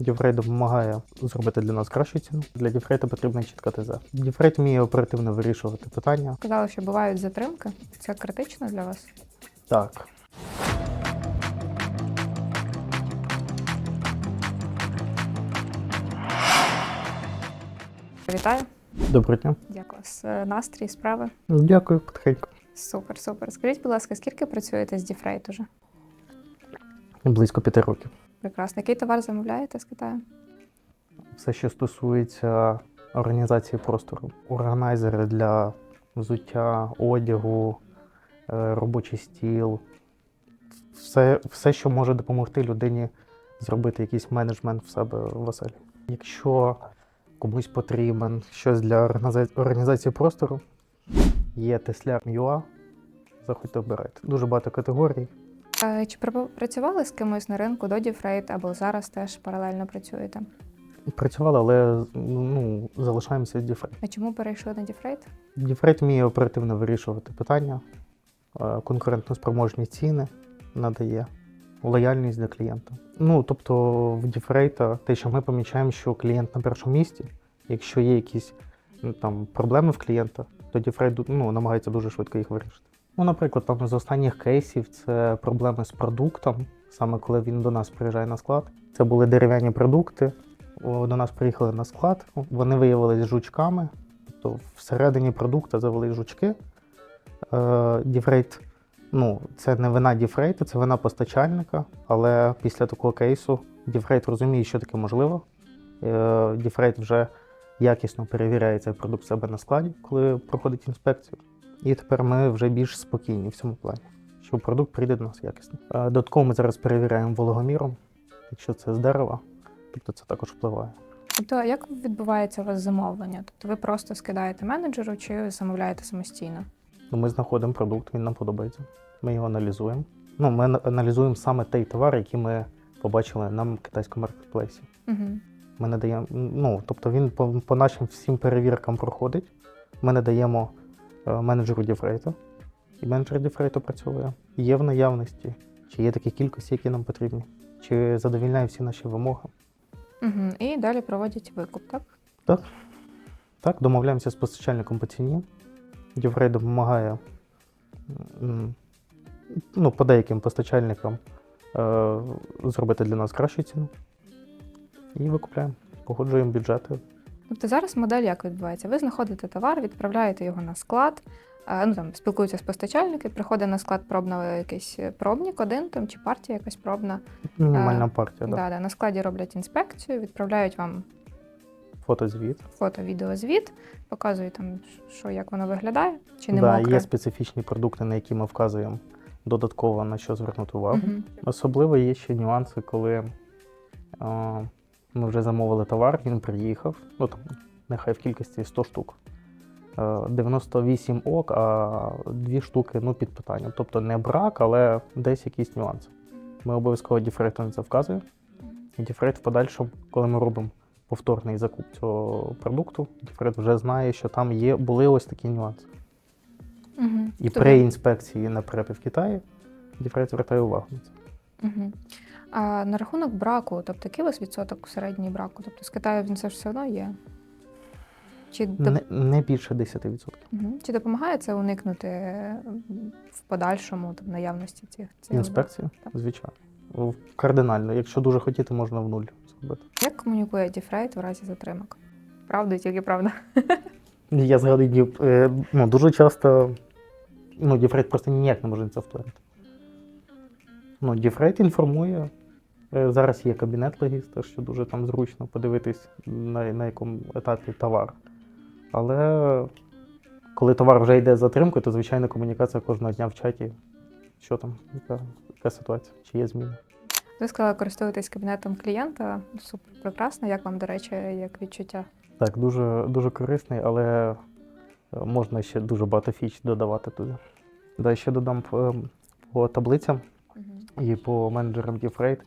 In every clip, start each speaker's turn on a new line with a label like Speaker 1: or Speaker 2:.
Speaker 1: Діфрей допомагає зробити для нас кращу ціну. Для Діфрейта потрібна чітка ТЗ. Діфрейт вміє оперативно вирішувати питання.
Speaker 2: Казали, що бувають затримки. Це критично для вас?
Speaker 1: Так,
Speaker 2: Вітаю.
Speaker 1: доброго дня.
Speaker 2: Дякую. С- е, Настрій, справи.
Speaker 1: Дякую, потихеньку.
Speaker 2: Супер, супер. Скажіть, будь ласка, скільки працюєте з Діфрейт уже?
Speaker 1: Близько п'яти років.
Speaker 2: Прекрасно. Який товар замовляєте з Китаю?
Speaker 1: Все, що стосується організації простору, органайзери для взуття, одягу, е, робочий стіл, все, все, що може допомогти людині зробити якийсь менеджмент в себе в оселі. Якщо комусь потрібен щось для організації простору, є Tesla.ua, заходьте обирайте. Дуже багато категорій.
Speaker 2: Чи працювали з кимось на ринку до Діфрейт або зараз теж паралельно працюєте?
Speaker 1: Працювали, але ну, залишаємося з Діфей.
Speaker 2: А чому перейшли на Діфрейт?
Speaker 1: Діфрейт вміє оперативно вирішувати питання, е, конкурентно-спроможні ціни надає, лояльність до клієнта. Ну, тобто в Діфрейта те, що ми помічаємо, що клієнт на першому місці, якщо є якісь там, проблеми в клієнта, то Діфрейт ну, намагається дуже швидко їх вирішити. Ну, наприклад, там з останніх кейсів це проблеми з продуктом, саме коли він до нас приїжджає на склад. Це були дерев'яні продукти. До нас приїхали на склад, вони виявилися жучками, Тобто всередині продукту завели жучки. Е, Діфрейт, ну, це не вина Діфрейта, це вина постачальника, але після такого кейсу Діфрейт розуміє, що таке можливо. Е, Діфрейт вже якісно перевіряє цей продукт себе на складі, коли проходить інспекцію. І тепер ми вже більш спокійні в цьому плані, що продукт прийде до нас якісно. Додатково ми зараз перевіряємо вологоміром, якщо це з дерева, тобто це також впливає.
Speaker 2: Тобто, як відбувається у вас замовлення? Тобто ви просто скидаєте менеджеру чи замовляєте самостійно?
Speaker 1: Ну, ми знаходимо продукт, він нам подобається. Ми його аналізуємо. Ну, ми аналізуємо саме той товар, який ми побачили на китайському маркетплейсі.
Speaker 2: Угу.
Speaker 1: Ми не даємо, ну, тобто він по, по нашим всім перевіркам проходить. Ми не даємо е, менеджеру Діфрейта, і менеджер Діфрейта працює. Є в наявності, чи є такі кількості, які нам потрібні, чи задовільняє всі наші вимоги.
Speaker 2: Угу. І далі проводять викуп, так?
Speaker 1: Так, Так, домовляємося з постачальником по ціні. Діврей допомагає ну, по деяким постачальникам е, зробити для нас кращу ціну. І викупляємо, погоджуємо бюджети.
Speaker 2: Тобто зараз модель як відбувається? Ви знаходите товар, відправляєте його на склад. е, Ну там спілкуються з постачальники, приходить на склад пробна якийсь пробник, один там чи партія якась пробна.
Speaker 1: Мінімальна
Speaker 2: Е,
Speaker 1: партія,
Speaker 2: Да.
Speaker 1: да.
Speaker 2: Да, на складі роблять інспекцію, відправляють вам
Speaker 1: фотозвіт.
Speaker 2: фото, відеозвіт, показують там, що як воно виглядає, чи не
Speaker 1: Да,
Speaker 2: мокре.
Speaker 1: є специфічні продукти, на які ми вказуємо додатково на що звернути увагу.
Speaker 2: Мгм.
Speaker 1: Особливо є ще нюанси, коли е, ми вже замовили товар, він приїхав, ну там, нехай в кількості 100 штук. Е, 98 ок, а дві штуки ну, під питанням. Тобто не брак, але десь якісь нюанси. Ми обов'язково діфрейту на це вказуємо. І діфрейт в подальшому, коли ми робимо повторний закуп цього продукту, діфрейт вже знає, що там є, були ось такі нюанси.
Speaker 2: Мгм.
Speaker 1: І
Speaker 2: Тобто-
Speaker 1: при інспекції на препі в Китаї діфрейт звертає увагу на це.
Speaker 2: Мгм. А на рахунок браку, тобто який у вас відсоток середній браку? Тобто з Китаю він це ж все одно є? Чи, доп...
Speaker 1: Не, не більше 10%.
Speaker 2: Мгм. Чи допомагає це уникнути е, в подальшому там, наявності цих цих
Speaker 1: Інспекція,
Speaker 2: Так.
Speaker 1: звичайно. Кардинально. Якщо дуже хотіти, можна в нуль зробити.
Speaker 2: Як комунікує Діфрейт в разі затримок? Правда, тільки правда.
Speaker 1: Я згадую, е, ну, дуже часто ну, Діфрейт просто ніяк не може на це вплинути. Ну, Діфрейт інформує. Е, Зараз є кабінет логіста, що дуже там зручно подивитись, на, на якому етапі товар. Але коли товар вже йде з затримкою, то звичайно комунікація кожного дня в чаті. Що там, яка, яка ситуація, чи є зміни.
Speaker 2: Ви сказали, користуєтесь кабінетом клієнта. Супер прекрасно. Як вам, до речі, як відчуття?
Speaker 1: Так, дуже, дуже корисний, але е, можна ще дуже багато фіч додавати туди. Да, ще додам по, по таблицям і по менеджерам Діфрейт.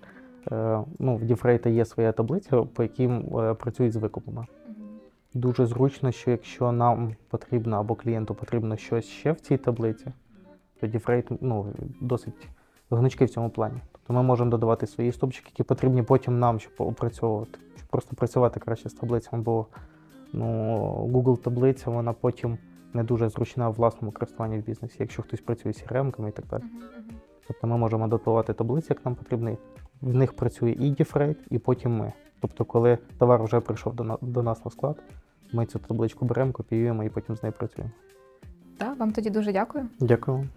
Speaker 1: Е, Ну, в Діфрейта є своя таблиця, по яким е, працюють з викупами. Дуже зручно, що якщо нам потрібно або клієнту потрібно щось ще в цій таблиці, то Діфрейт ну, досить гнучкий в цьому плані. Тобто ми можемо додавати свої стопчики, які потрібні потім нам, щоб опрацьовувати, щоб просто працювати краще з таблицями, бо ну, Google таблиця, вона потім не дуже зручна в власному користуванні в бізнесі, якщо хтось працює з CRM-ками і так далі. Тобто ми можемо адаптувати таблиці, як нам потрібно. В них працює і діфрейт, і потім ми. Тобто, коли товар вже прийшов до, до нас на склад, ми цю табличку беремо, копіюємо і потім з нею працюємо.
Speaker 2: Так, вам тоді дуже дякую.
Speaker 1: Дякую.